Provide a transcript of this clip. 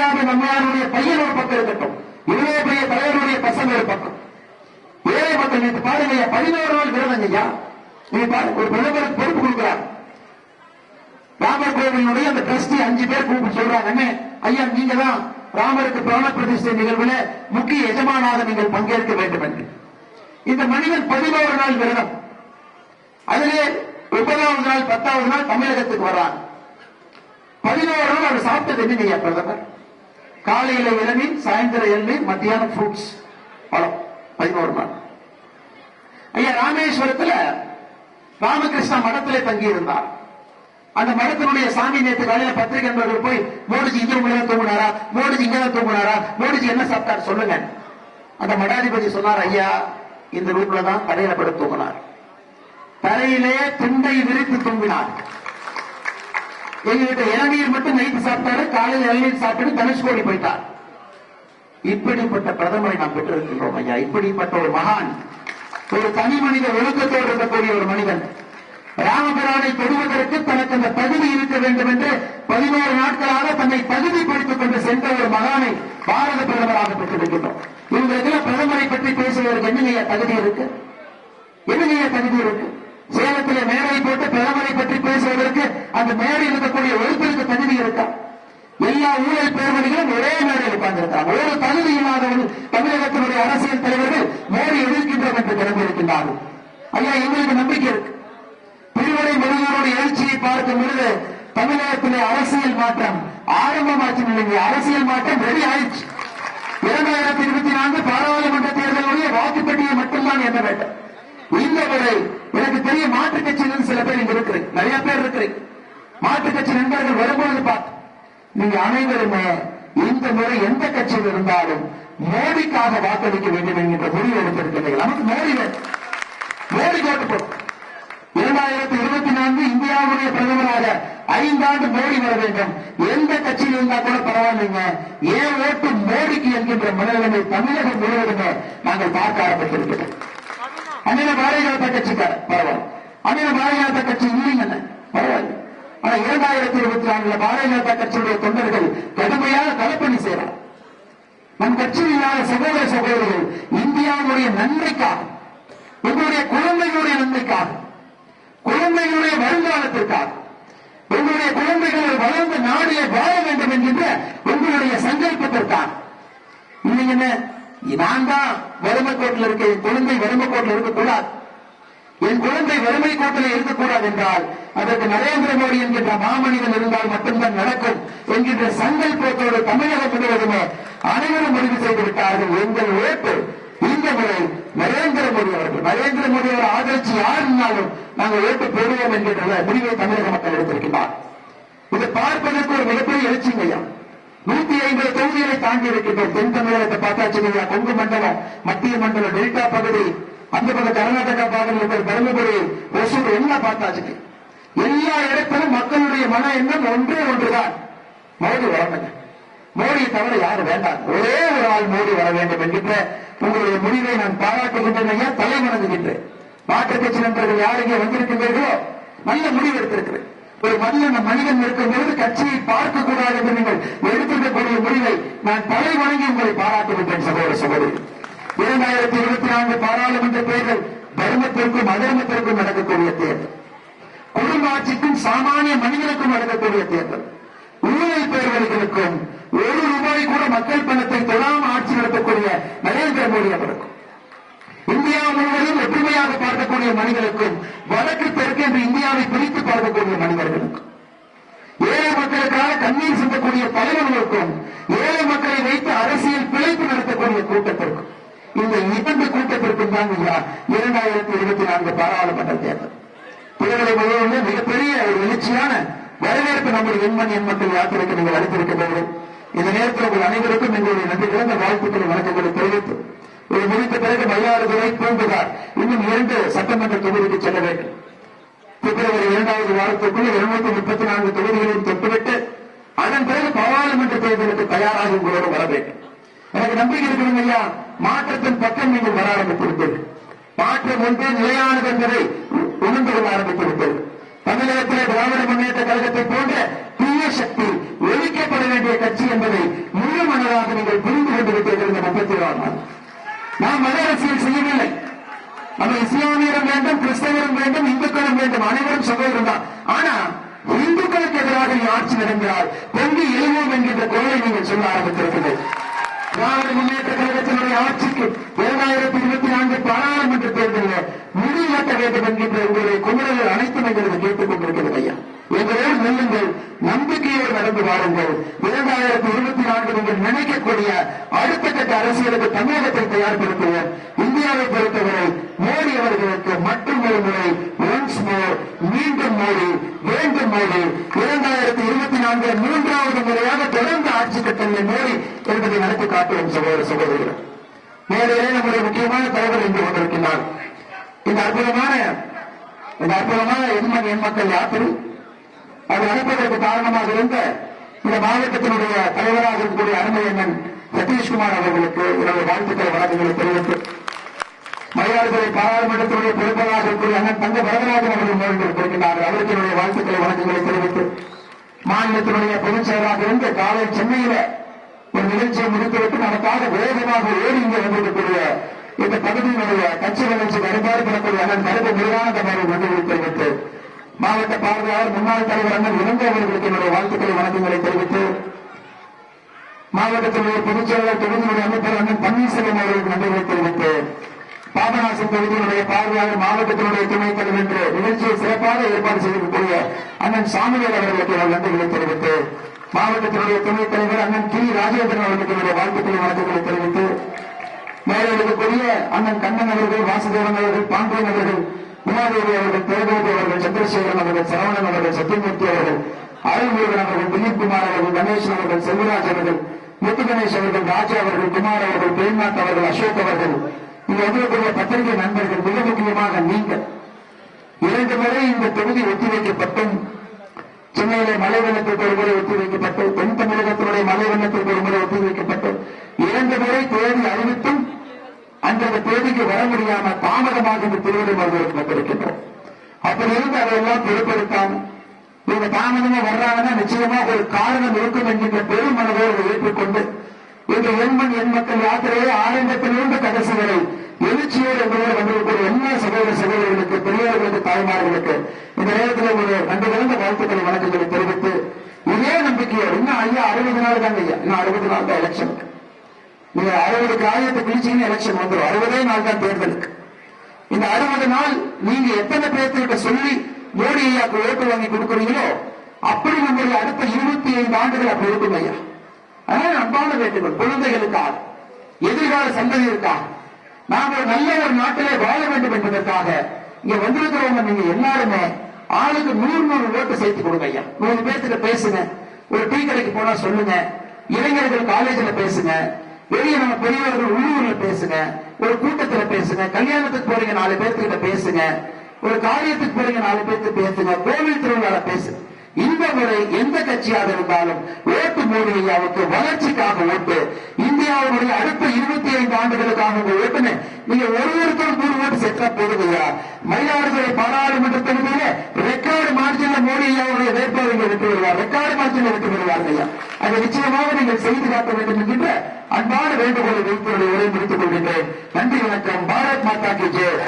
முடியாத நம்மளுடைய பையன் ஒரு பக்கம் இருக்கட்டும். இவ்வளவு பெரிய தலைவருடைய பசங்க ஒரு பக்கம். ஏழை மக்கள் நேற்று பாருங்க பதினோரு நாள் விரதம் ஐயா நீ பாரு ஒரு பிரதமருக்கு பொறுப்பு கொடுக்கிறார். ராமர் கோவிலுடைய அந்த டிரஸ்டி அஞ்சு பேர் கூப்பிட்டு சொல்றாங்க ஐயா நீங்க தான் ராமருக்கு பிராண பிரதிஷ்டை நிகழ்வுல முக்கிய எஜமானாக நீங்கள் பங்கேற்க வேண்டும் என்று இந்த மனிதன் பதினோரு நாள் விரதம். அதிலே ஒன்பதாவது நாள் பத்தாவது நாள் தமிழகத்துக்கு வர்றாங்க பதினோரு நாள் அவர் சாப்பிட்டது என்ன பிரதமர்? காலையில இளநீர் சாயந்தர இளநீர் மத்தியானம் ஃப்ரூட்ஸ் பழம். பதினோரு நாள் ஐயா ராமேஸ்வரத்துல ராமகிருஷ்ணா மடத்திலே தங்கி இருந்தார் அந்த மடத்தினுடைய சாமி நேற்று காலையில பத்திரிகை நண்பர்கள் போய் மோடிஜி இங்க உங்களை தூங்கினாரா? மோடிஜி இங்க தான் தூங்குனாரா? மோடிஜி என்ன சாப்பிட்டார் சொல்லுங்க. அந்த மடாதிபதி சொன்னார் ஐயா இந்த ரூட்ல தான் தரையில படுத்து தூங்கினார். தரையிலே துண்டை விரித்து தூங்கினார். எங்ககிட்ட இளநீர் மட்டும் நைட்டு சாப்பிட்டாரு காலையில் இளநீர் சாப்பிட்டு தனுஷ்கோடி போயிட்டார். இப்படிப்பட்ட பிரதமரை நாம் பெற்றிருக்கின்றோம் ஐயா. இப்படிப்பட்ட ஒரு மகான் ஒரு தனி மனித ஒழுக்கத்தோடு இருக்கக்கூடிய ஒரு மனிதன். ராமபிரானை தொடுவதற்கு தனக்கு அந்த தகுதி இருக்க வேண்டும் என்று பதினோரு நாட்களாக தன்னை தகுதிப்படுத்திக் கொண்டு சென்ற ஒரு மகானை பாரத பிரதமராக பெற்றிருக்கின்றோம். இவங்களுக்கெல்லாம் பிரதமரை பற்றி பேசுவதற்கு என்னங்க தகுதி இருக்கு? என்னங்க தகுதி இருக்கு? சேலத்திலே மேடை போட்டு பிரதமரை பற்றி பேசுவதற்கு அந்த மேடை இருக்கக்கூடிய ஒருத்தருக்கு தகுதி இருக்கா? எல்லா ஊழல் பேர்வழிகளும் ஒரே மேடை உட்கார்ந்திருக்கிறாங்க ஒரு தகுதி இல்லாதவர்கள் தமிழகத்தினுடைய அரசியல் தலைவர்கள் மேடை எதிர்க்கின்றோம் என்று கிளம்பியிருக்கின்றார்கள் ஐயா எங்களுக்கு நம்பிக்கை இருக்கு. திருவடை முருகனுடைய எழுச்சியை பார்க்கும் பொழுது தமிழகத்திலே அரசியல் மாற்றம் ஆரம்பமாச்சு நிலைமை அரசியல் மாற்றம் ரெடி ஆயிடுச்சு. இரண்டாயிரத்தி இருபத்தி நான்கு பாராளுமன்ற தேர்தலுடைய வாக்குப்பட்டியை மட்டும்தான் என்ன வேண்டும் இந்த முறை எனக்கு தெரிய மாற்றுக் கட்சியில் சில பேர் இங்க இருக்கிறேன் நிறைய பேர் இருக்கிறேன் மாற்றுக் கட்சி நண்பர்கள் வரும்போது பார்த்து நீங்க அனைவருமே இந்த முறை எந்த கட்சியில் இருந்தாலும் மோடிக்காக வாக்களிக்க வேண்டும் என்கின்ற முடிவு எடுத்திருக்கிறீர்கள். நமக்கு மோடி மோடி ஓட்டு போடும் இரண்டாயிரத்தி இருபத்தி நான்கு இந்தியாவுடைய பிரதமராக ஐந்தாண்டு மோடி வர வேண்டும். எந்த கட்சியில் இருந்தா கூட பரவாயில்லைங்க. ஏன் ஓட்டு மோடிக்கு என்கின்ற மனநிலைமை தமிழகம் முழுவதுமே நாங்கள் பார்க்க ஆரம்பித்திருக்கிறோம். அண்ணன பாரதிய ஜனதா கட்சிக்கார பரவாயில்ல. அண்ணன பாரதிய ஜனதா கட்சி இல்லைங்க பரவாயில்ல. ஆனா இரண்டாயிரத்தி இருபத்தி நான்குல பாரதிய ஜனதா கட்சியுடைய தொண்டர்கள் கடுமையாக தலைப்பணி செய்யறார் நம் கட்சியில் இல்லாத சகோதர சகோதரிகள் இந்தியாவுடைய நன்மைக்காக உங்களுடைய குழந்தைகளுடைய நன்மைக்காக குழந்தைகளுடைய வருங்காலத்திற்காக உங்களுடைய குழந்தைகள் வளர்ந்த நாடிலே வாழ வேண்டும் என்கின்ற உங்களுடைய சங்கல்பத்திற்காக. இன்னைக்கு என்ன? நான் தான் வறுமை கோட்டில் இருக்க குழந்தை வறுமை கோட்டில் இருக்கக்கூடாது. என் குழந்தை வறுமை கோட்டில் இருக்கக்கூடாது என்றால் அதற்கு நரேந்திர மோடி என்கின்ற மாமனிதன் இருந்தால் மட்டும்தான் நடக்கும் என்கின்ற சங்கல்பத்தோடு தமிழகம் முழுவதுமே அனைவரும் முடிவு செய்துவிட்டார்கள் எங்கள் உழைப்பு இந்த முறை நரேந்திர மோடி அவர்கள். நரேந்திர மோடி அவர் ஆதரிச்சு யார் இருந்தாலும் நாங்கள் ஓட்டு போடுவோம் என்கின்ற முடிவை தமிழக மக்கள் எடுத்திருக்கிறார் இதை பார்ப்பதற்கு ஒரு மிகப்பெரிய எழுச்சிங்க ஐயா நூத்தி ஐம்பது தொகுதிகளை தாண்டி இருக்கின்றோம். தென் தமிழகத்தை பார்த்தாச்சு ஐயா கொங்கு மண்டலம் மத்திய மண்டலம் டெல்டா பகுதி அந்த பக்கம் கர்நாடகா பகுதியில் தருமபுரி ஒசூர் எல்லாம் பார்த்தாச்சு எல்லா இடத்திலும் மக்களுடைய மன எண்ணம் ஒன்றே ஒன்றுதான். மோடி வரணுங்க மோடியை தவிர யாரும் வேண்டாம். ஒரே ஒரு ஆள் மோடி வர வேண்டும் என்கின்ற உங்களுடைய முடிவை நான் பாராட்டுகின்றேன் ஐயா தலை வணங்குகின்றேன் மாற்றுக் கட்சி நண்பர்கள் யார் வந்திருக்கின்றீர்களோ நல்ல முடிவு எடுத்திருக்கிறேன். ஒரு மனிதன் மனிதன் இருக்கும்போது கட்சியை பார்க்க கூடாது என்று நீங்கள் எடுத்திருக்கக்கூடிய முடிவை நான் தலை வணங்கி உங்களை பாராட்டுகின்றேன் சகோதர சகோதரி. இரண்டாயிரத்தி இருபத்தி நான்கு பாராளுமன்ற தேர்தல் தர்மத்திற்கும் அதர்மத்திற்கும் நடக்கக்கூடிய தேர்தல். குடும்ப ஆட்சிக்கும் சாமானிய மனிதனுக்கும் நடக்கக்கூடிய தேர்தல். ஊழல் பேர்வழிகளுக்கும் ஒரு ரூபாய் கூட மக்கள் பணத்தை தொழாம ஆட்சி நடத்தக்கூடிய நரேந்திர மோடி அவருக்கும் இந்தியா முழுவதும் ஒற்றுமையாக பார்க்கக்கூடிய மனிதனுக்கும் வடக்கு தெற்கு என்று இந்தியாவை பிரித்து பார்க்கக்கூடிய மனிதர்களுக்கும் ஏழை மக்களுக்காக கண்ணீர் சிந்தக்கூடிய தலைவர்களுக்கும் ஏழை மக்களை வைத்து அரசியல் பிழைப்பு நடத்தக்கூடிய கூட்டத்திற்கும் இந்த இரண்டு கூட்டத்திற்கும் தான் ஐயா இரண்டாயிரத்தி இருபத்தி நான்கு பாராளுமன்ற தேர்தல். தேர்தலை முழுவதும் மிகப்பெரிய ஒரு எழுச்சியான வரவேற்பு நம்முடைய எண்மன் எண்மக்கள் யாத்திரைக்கு நீங்கள் அளித்திருக்கின்றீர்கள் இந்த நேரத்தில் உங்கள் அனைவருக்கும் எங்களுடைய நன்றி கிடந்த வாழ்த்துக்களை வணக்கங்களை தெரிவித்து இது முடித்த பிறகு மயிலாடுதுறை பூம்புகார் இன்னும் இரண்டு சட்டமன்ற தொகுதிக்கு செல்ல வேண்டும். பிப்ரவரி இரண்டாவது வாரத்திற்குள் இருநூத்தி முப்பத்தி நான்கு தொகுதிகளையும் தொட்டுவிட்டு அதன் பிறகு பாராளுமன்ற தேர்தலுக்கு தயாராக உங்களோடு வர வேண்டும். எனக்கு நம்பிக்கை இருக்கணும் ஐயா. மாற்றத்தின் பக்கம் நீங்கள் வர ஆரம்பித்து மாற்றம் ஒன்றே நிலையானது என்பதை உணர்ந்து கொள்ள ஆரம்பித்து தமிழகத்திலே திராவிட முன்னேற்ற கழகத்தை போன்ற தீய சக்தி ஒழிக்கப்பட வேண்டிய கட்சி என்பதை முழு நீங்கள் புரிந்து கொண்டு விட்டீர்கள் இந்த முப்பத்தி ஓராம் நாள் நாம் மத அரசியல் செய்யவில்லை. நம்ம இஸ்லாமியரும் வேண்டும் கிறிஸ்தவரும் வேண்டும் இந்துக்களும் வேண்டும் அனைவரும் சகோதரம் தான். ஆனா இந்துக்களுக்கு எதிராக ஆட்சி நடந்தால் பொங்கி எழுவோம் என்கின்ற குரலை நீங்கள் சொல்ல ஆரம்பித்திருக்கிறது திராவிட ஆட்சிக்கு இரண்டாயிரத்தி இருபத்தி நான்கு பாராளுமன்ற தேர்தலில் முடிவெட்ட வேண்டும் என்கின்ற உங்களுடைய குமுறல்கள் அனைத்தும் எங்களுக்கு கேட்டுக் கொண்டிருக்கிறது ஐயா. எங்களோடு நெல்லுங்கள் நம்பிக்கையோடு நடந்து வாருங்கள். இரண்டாயிரத்தி இருபத்தி நான்கு நீங்கள் நினைக்கக்கூடிய அடுத்த கட்ட அரசியலுக்கு தமிழகத்தை தயார்படுத்துவோம். இந்தியாவை பொறுத்தவரை மோடி அவர்களுக்கு மற்றும் ஒரு முறை ஒன்ஸ் மோர் மீண்டும் மோடி வேண்டும் மோடி. இரண்டாயிரத்தி இருபத்தி நான்கு மூன்றாவது முறையாக தொடர்ந்து ஆட்சி கட்டளை மோடி என்பதை நடத்தி காட்டுவோம் சகோதர சகோதரிகள். மேடையிலே நம்முடைய முக்கியமான தலைவர் என்று கொண்டிருக்கிறார் இந்த அற்புதமான இந்த அற்புதமான எண்மன் எண் மக்கள் யாத்திரை அது நடப்பதற்கு காரணமாக இருந்த இந்த மாவட்டத்தினுடைய தலைவராக இருக்கக்கூடிய அருமையண்ணன் சதீஷ்குமார் அவர்களுக்கு என்னுடைய வாழ்த்துக்களை வழக்கங்களை தெரிவித்து மயிலாடுதுறை பாராளுமன்றத்தினுடைய பொறுப்பாளராக இருக்கக்கூடிய அண்ணன் தங்க வரதராஜன் அவர்கள் முன்னிட்டு அவருக்கு என்னுடைய வாழ்த்துக்களை வழக்கங்களை தெரிவித்து மாநிலத்தினுடைய பொதுச் செயலராக இருந்து காலை சென்னையில இந்நிகழ்ச்சியை நிகழ்ச்சியை முடித்துவிட்டு நமக்காக வேகமாக ஓடி இங்கே வந்திருக்கக்கூடிய இந்த பகுதியினுடைய கட்சி நிகழ்ச்சி அடிப்பாடு பெறக்கூடிய அண்ணன் கருப்பு முருகானந்தம் அவர்கள் நன்றிகளை தெரிவித்து மாவட்ட பார்வையாளர் முன்னாள் தலைவர் அண்ணன் இளங்கோ அவர்களுக்கு என்னுடைய வாழ்த்துக்களை வணக்கங்களை தெரிவித்து மாவட்டத்தினுடைய பொதுச் செயலாளர் தொகுதியினுடைய அமைச்சர் அண்ணன் பன்னீர்செல்வம் அவர்களுக்கு நன்றிகளை தெரிவித்து பாபநாசம் தொகுதியினுடைய பார்வையாளர் மாவட்டத்தினுடைய துணைத் தலைவர் என்று நிகழ்ச்சியை சிறப்பாக ஏற்பாடு செய்திருக்கக்கூடிய அண்ணன் சாமிவேல் அவர்களுக்கு என்னுடைய நன்றிகளை தெரிவித்து மாவட்டத்தினுடைய துணைத் தலைவர் அண்ணன் கி ராஜேந்திரன் அவர்களுடைய என்னுடைய வாழ்த்துக்களை வணக்கங்களை தெரிவித்து மேலே இருக்கக்கூடிய அண்ணன் கண்ணன் அவர்கள் வாசுதேவன் அவர்கள் பாண்டியன் அவர்கள் உமாதேவி அவர்கள் தேவதேவி அவர்கள் சந்திரசேகரன் அவர்கள் சரவணன் அவர்கள் சத்தியமூர்த்தி அவர்கள் அருள்முருகன் அவர்கள் திலீப்குமார் அவர்கள் கணேசன் அவர்கள் செல்வராஜ் அவர்கள் முத்து கணேஷ் அவர்கள் ராஜா அவர்கள் குமார் அவர்கள் பிரேம்நாத் அவர்கள் அசோக் அவர்கள். இங்க வந்திருக்கிற பத்திரிகை நண்பர்கள் மிக முக்கியமாக நீங்கள். இரண்டு முறை இந்த தொகுதி ஒத்திவைக்கப்பட்டும். சென்னையிலே மழை வெள்ளத்திற்கு ஒரு முறை ஒத்திவைக்கப்பட்டு தென் தமிழகத்தினுடைய மழை வெள்ளத்திற்கு ஒரு முறை ஒத்தி வைக்கப்பட்டு இரண்டு முறை தேதி அறிவித்தும் அன்றைய தேதிக்கு வர முடியாமல் தாமதமாக இந்த திருவிழாவுக்கு வந்திருக்கின்றோம். அப்படி இருந்து அதையெல்லாம் பொறுப்பெடுத்தாம இவங்க தாமதமா வர்றாங்கன்னா நிச்சயமாக ஒரு காரணம் இருக்கும் என்கின்ற பெரும் மனதோடு ஏற்றுக்கொண்டு இந்த எண்மண் எண் மக்கள் யாத்திரையை ஆரம்பத்திலிருந்து கடைசி வரை எழுச்சியோடு உங்களோடு வந்திருக்கிற எல்லா சகோதர சகோதரிகளுக்கு பெரியவர்களுக்கு தாய்மார்களுக்கு இந்த நேரத்தில் ஒரு நன்றி கலந்த வாழ்த்துக்களை வணக்கங்களை தெரிவித்து இதே நம்பிக்கையோடு இன்னும் ஐயா அறுபது நாள் தாங்க ஐயா இன்னும் அறுபது நாள் தான் எலெக்ஷனுக்கு நீங்க அறுபது காரியத்தை பிடிச்சீங்கன்னா எலெக்ஷன் வந்துடும் அறுபதே நாள் தான் தேர்தலுக்கு. இந்த அறுபது நாள் நீங்க எத்தனை பேர்த்துக்கிட்ட சொல்லி மோடி ஐயாக்கு ஓட்டு வாங்கி கொடுக்குறீங்களோ அப்படி நம்முடைய அடுத்த இருபத்தி ஐந்து ஆண்டுகள் அப்படி இருக்கும் ஐயா. அதனால அன்பான வேண்டுகோள். குழந்தைகளுக்காக எதிர்கால சந்ததியிற்காக நாம் ஒரு நல்ல ஒரு நாட்டிலே வாழ வேண்டும் என்பதற்காக இங்க வந்திருக்கிறவங்க நீங்க எல்லாருமே ஆளுக்கு நூறு நூறு ஓட்டு சேர்த்து கொடுங்க ஐயா. நூறு பேர்த்துக்கு பேசுங்க. ஒரு டீ கடைக்கு போனா சொல்லுங்க. இளைஞர்கள் காலேஜ்ல பேசுங்க. வெளியே நம்ம பெரியவர்கள் உள்ளூர்ல பேசுங்க. ஒரு கூட்டத்துல பேசுங்க. கல்யாணத்துக்கு போறீங்க நாலு பேர்த்துக்கிட்ட பேசுங்க. ஒரு காரியத்துக்கு போறீங்க நாலு பேர்த்து பேசுங்க. கோவில் திருவிழால பேசுங்க. இந்த முறை எந்த கட்சியாக இருந்தாலும் ஓட்டு மோடி வளர்ச்சிக்காக ஓட்டு. இந்தியாவுடைய அடுத்த இருபத்தி ஐந்து ஆண்டுகளுக்காக உங்க ஓட்டுன்னு நீங்க ஒரு ஒருத்தர் நூறு ஓட்டு செட்டா போடுங்கய்யா மயிலாடுதுறை பாராளுமன்ற தொகுதியில ரெக்கார்டு மார்ஜின்ல மோடி ஐயாவுடைய வேட்பாளர் இங்க வருவார் ரெக்கார்டு மார்ஜின்ல விட்டு வருவார்கள் ஐயா அதை நிச்சயமாக நீங்கள் செய்து காட்ட வேண்டும் என்கின்ற அன்பான வேண்டுகோளை வைத்து உரை முடித்துக் கொள்கின்றேன். நன்றி வணக்கம். பாரத் மாதா கி ஜெய்.